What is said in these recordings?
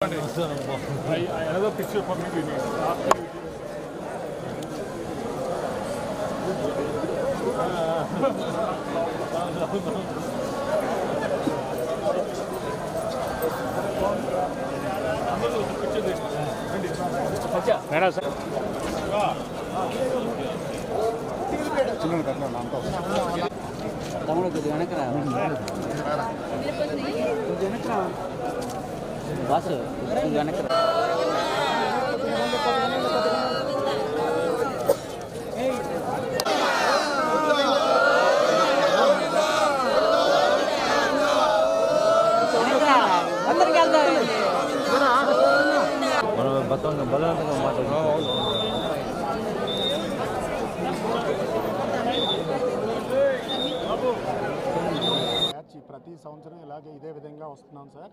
I, I, another picture for me we need. After you అందరూ ఒక picture తీసుకోండి. రండి. సత్య. తమ్ముడు కొద్దిగా వెనకరా కొద్దిగా వెనకరా బాసు వెనక బలవంతంగా మాట్లాడుతున్నాం ప్రతి సంవత్సరం ఇలాగే ఇదే విధంగా వస్తున్నాం సార్.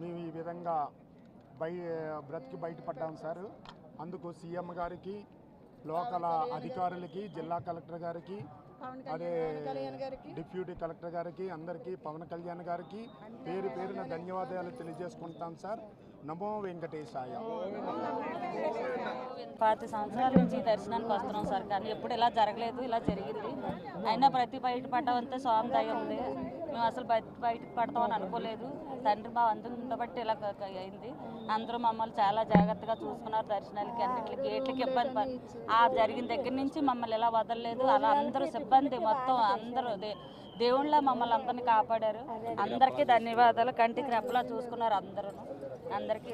మేము ఈ విధంగా బయ బ్రతికి బయటపడ్డాం సార్. అందుకు సీఎం గారికి లోకల్ అధికారులకి జిల్లా కలెక్టర్ గారికి అదే డిప్యూటీ కలెక్టర్ గారికి అందరికీ పవన్ కళ్యాణ్ గారికి పేరు పేరున ధన్యవాదాలు తెలియజేసుకుంటాం సార్. నమో వెంకటేశాయ. పాతి సంవత్సరాల నుంచి దర్శనానికి వస్తున్నాం సార్ కానీ ఎప్పుడు ఇలా జరగలేదు ఇలా జరిగింది. అయినా ప్రతి బయట పడ్డామంతా స్వామి దయ ఉంది. మేము అసలు బయట బయటకు పడతామని అనుకోలేదు. తండ్రి మా అందరూ ఉండబట్టి ఇలా అయింది. అందరూ మమ్మల్ని చాలా జాగ్రత్తగా చూసుకున్నారు దర్శనాలకి అన్నిటికి గేట్లకి ఇబ్బంది ఆ జరిగిన దగ్గర నుంచి మమ్మల్ని ఇలా వదలలేదు. అలా అందరూ సిబ్బంది మొత్తం అందరూ దే- దేవుళ్ళ మమ్మల్ని అందరినీ కాపాడారు. అందరికీ ధన్యవాదాలు. కంటికి రెప్పలా చూసుకున్నారు అందరూ అందరికీ